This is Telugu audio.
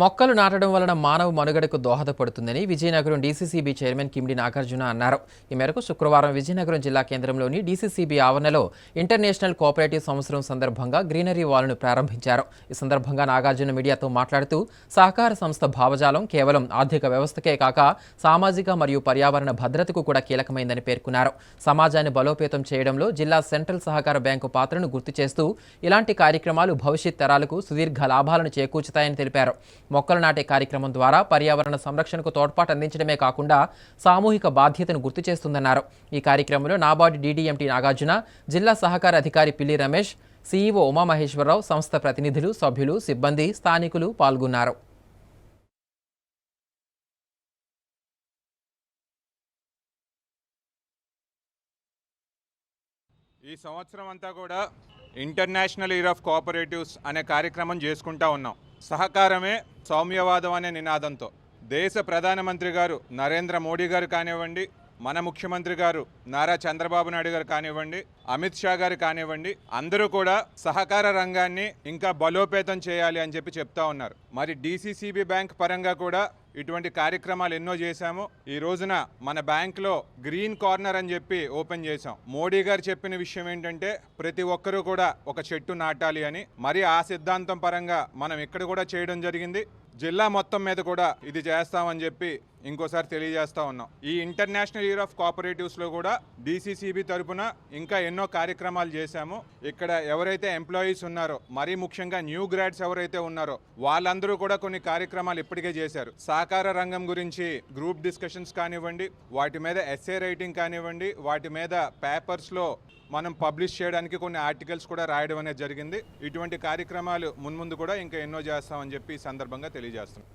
మొక్కలు నాటడం వలన మానవ మనుగడకు దోహదపడుతుందని విజయనగరం డీసీసీబీ చైర్మన్ కిమిడి నాగార్జున అన్నారు. ఈ మేరకు శుక్రవారం విజయనగరం జిల్లా కేంద్రంలోని డీసీసీబీ ఆవరణలో ఇంటర్నేషనల్ కోఆపరేటివ్ సంవత్సరం సందర్భంగా గ్రీనరీ వాల్ను ప్రారంభించారు. ఈ సందర్భంగా నాగార్జున మీడియాతో మాట్లాడుతూ సహకార సంస్థ భావజాలం కేవలం ఆర్థిక వ్యవస్థకే కాక సామాజిక మరియు పర్యావరణ భద్రతకు కూడా కీలకమైందని పేర్కొన్నారు. సమాజాన్ని బలోపేతం చేయడంలో జిల్లా సెంట్రల్ సహకార బ్యాంకు పాత్రను గుర్తు చేస్తూ ఇలాంటి కార్యక్రమాలు భవిష్యత్ తరాలకు సుదీర్ఘ లాభాలను చేకూర్చుతాయని తెలిపారు. మొక్కలు నాటే కార్యక్రమం ద్వారా పర్యావరణ సంరక్షణకు తోడ్పాటు అందించడమే కాకుండా సామూహిక బాధ్యతను గుర్తు చేస్తుందన్నారు. ఈ కార్యక్రమంలో నాబార్డు డీడీఎంటీ నాగార్జున జిల్లా సహకార అధికారి పిల్లి రమేష్ సీఈఓ ఉమామహేశ్వరరావు సంస్థ ప్రతినిధులు సభ్యులు సిబ్బంది స్థానికులు పాల్గొన్నారు. ఈ సంవత్సరం అంతా కూడా ఇంటర్నేషనల్ ఇయర్ ఆఫ్ కోఆపరేటివ్స్ అనే కార్యక్రమం చేసుకుంటా ఉన్నాం. సహకారమే సౌమ్యవాదం అనే నినాదంతో దేశ ప్రధానమంత్రి గారు నరేంద్ర మోడీ గారు కానివ్వండి మన ముఖ్యమంత్రి గారు నారా చంద్రబాబు నాయుడు గారు కానివ్వండి అమిత్ షా గారు కానివ్వండి అందరూ కూడా సహకార రంగాన్ని ఇంకా బలోపేతం చేయాలి అని చెప్పి చెప్తా ఉన్నారు. మరి డీసీసీబీ బ్యాంక్ పరంగా కూడా ఇటువంటి కార్యక్రమాలు ఎన్నో చేశాము. ఈ రోజున మన బ్యాంక్లో గ్రీన్ కార్నర్ అని చెప్పి ఓపెన్ చేశాం. మోడీ గారు చెప్పిన విషయం ఏంటంటే ప్రతి ఒక్కరూ కూడా ఒక చెట్టు నాటాలి అని. మరి ఆ సిద్ధాంతం పరంగా మనం ఇక్కడ కూడా చేయడం జరిగింది. జిల్లా మొత్తం మీద కూడా ఇది చేస్తామని చెప్పి ఇంకోసారి తెలియజేస్తా ఉన్నాం. ఈ ఇంటర్నేషనల్ ఇయర్ ఆఫ్ కోఆపరేటివ్స్లో కూడా డీసీసీబీ తరపున ఇంకా ఎన్నో కార్యక్రమాలు చేశాము. ఇక్కడ ఎవరైతే ఎంప్లాయీస్ ఉన్నారో మరీ ముఖ్యంగా న్యూ గ్రాడ్స్ ఎవరైతే ఉన్నారో వాళ్ళందరూ కూడా కొన్ని కార్యక్రమాలు ఇప్పటికే చేశారు. సహకార రంగం గురించి గ్రూప్ డిస్కషన్స్ కానివ్వండి వాటి మీద ఎస్ఏ రైటింగ్ కానివ్వండి వాటి మీద పేపర్స్లో మనం పబ్లిష్ చేయడానికి కొన్ని ఆర్టికల్స్ కూడా రాయడం అనేది జరిగింది. ఇటువంటి కార్యక్రమాలు మున్ముందు కూడా ఇంకా ఎన్నో చేస్తామని చెప్పి ఈ సందర్భంగా తెలియజేస్తున్నాం.